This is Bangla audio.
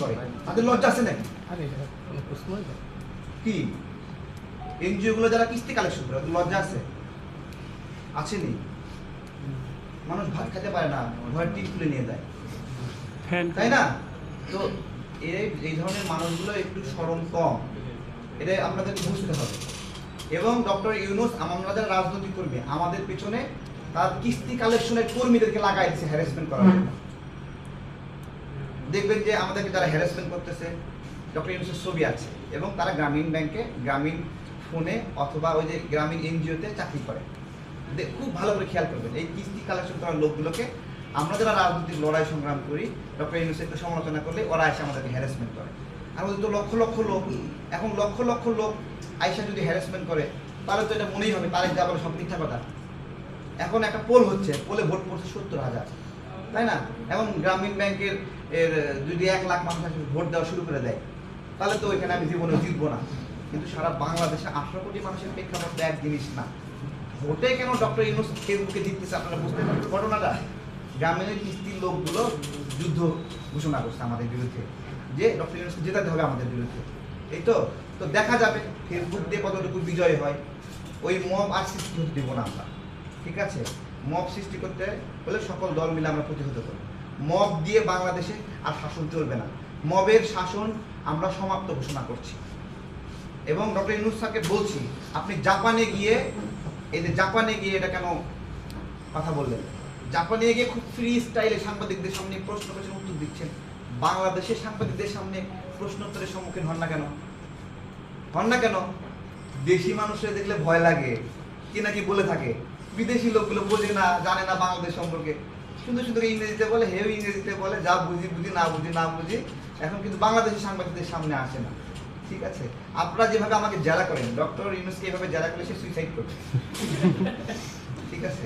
করে তাদের লজ্জা আছে নাকি? আরে এটা কোনো প্রশ্নই না। কি? এনজিও গুলো যারা কিস্তি কালেকশন করে ওদের লজ্জা আছে? আছেনি মানুষ ভাত খেতে পারে না ঘরের টিপ তুলে নিয়ে যায়। তাই না? তো এই এই ধরনের মানুষগুলো একটু সরম কম। এটা আপনাদেরকে বুঝতে হবে। এবং ডক্টর ইউনুস আমরা যারা রাজনৈতিক কর্মী আমাদের পেছনে তার কিস্তি কালেকশনের কর্মীদেরকে লাগাইছে দিচ্ছে হ্যারাসমেন্ট করার জন্য। দেখবেন যে আমাদেরকে যারা হ্যারাসমেন্ট করতেছে ডক্টর ইউনুসের ছবি আছে এবং তারা গ্রামীণ ব্যাংকে গ্রামীণ ফোনে অথবা ওই যে গ্রামীণ এনজিওতে চাকরি করে। খুব ভালো করে খেয়াল করবেন, এই কিস্তি কালেকশন করার লোকগুলোকে আমরা যারা রাজনৈতিক লড়াই সংগ্রাম করি ডক্টর ইউনুসের সমালোচনা করলে ওরা এসে আমাদেরকে হ্যারাসমেন্ট করে। আর ওদের তো লক্ষ লক্ষ লোক, এখন লক্ষ লক্ষ লোক আইসা যদি হ্যারাসমেন্ট করে, তাহলে তো এটা মনেই হবে তারেক যাবার সব মিথ্যা কথা। এখন একটা পোল হচ্ছে পোলে ভোট পড়ছে সত্তর হাজার। তাই না? এখন গ্রামীণ ব্যাংকের এর, যদি এক লাখ মানুষ আসে, ভোট দেওয়া শুরু করে দেয়, তাহলে তো ওইখানে আমি জীবনে জিতবো না। কিন্তু সারা বাংলাদেশে আঠারো কোটি মানুষের প্রেক্ষাপট এক জিনিস না। ভোটে কেন ডক্টর ইউনুস ফেসবুকে জিততেছে, আপনারা বুঝতে পারবেন ঘটনাটা? গ্রামীণের কিস্তির লোকগুলো যুদ্ধ ঘোষণা করছে আমাদের বিরুদ্ধে, যে ডক্টর ইউনুসকে জেতাতে হবে আমাদের বিরুদ্ধে। এই তো? তো দেখা যাবে ফেসবুক দিয়ে কতটুকু বিজয় হয়। ওই মব আর দেবো না আমরা। ঠিক আছে? মব সৃষ্টি করতে হলে সকল দল মিলে আমরা প্রতিহত করব। মব দিয়ে বাংলাদেশে আর শাসন চলবে না। মবের শাসন আমরা সমাপ্ত ঘোষণা করছি। এবং ডক্টর ইউনুস স্যারকে বলছি, আপনি জাপানে গিয়ে, এই যে জাপানে গিয়ে এটা কেন কথা বললেন? জাপানে গিয়ে খুব ফ্রি স্টাইলে সাংবাদিকদের সামনে প্রশ্ন করছেন, উত্তর দিচ্ছেন। বাংলাদেশের সাংবাদিকদের সামনে প্রশ্নোত্তরের সম্মুখীন হন না কেন? হন না কেন? দেশি মানুষের দেখলে ভয় লাগে। কি নাকি বলে থাকে। বিদেশি লোকগুলো বোঝে না জানে না বাংলাদেশ সম্পর্কে। সুন্দর সুন্দর ইংরেজিতে বলে হেউ ইংরেজিতে বলে যা বুঝি বুঝি না বুঝি না বুঝি এখন কিন্তু বাংলাদেশের সাংবাদিকদের সামনে আসে না। ঠিক আছে? আপনারা যেভাবে আমাকে জেরা করেন ডক্টর ইউনুসকে এভাবে জেরা করলে সে সুইসাইড করবে। ঠিক আছে?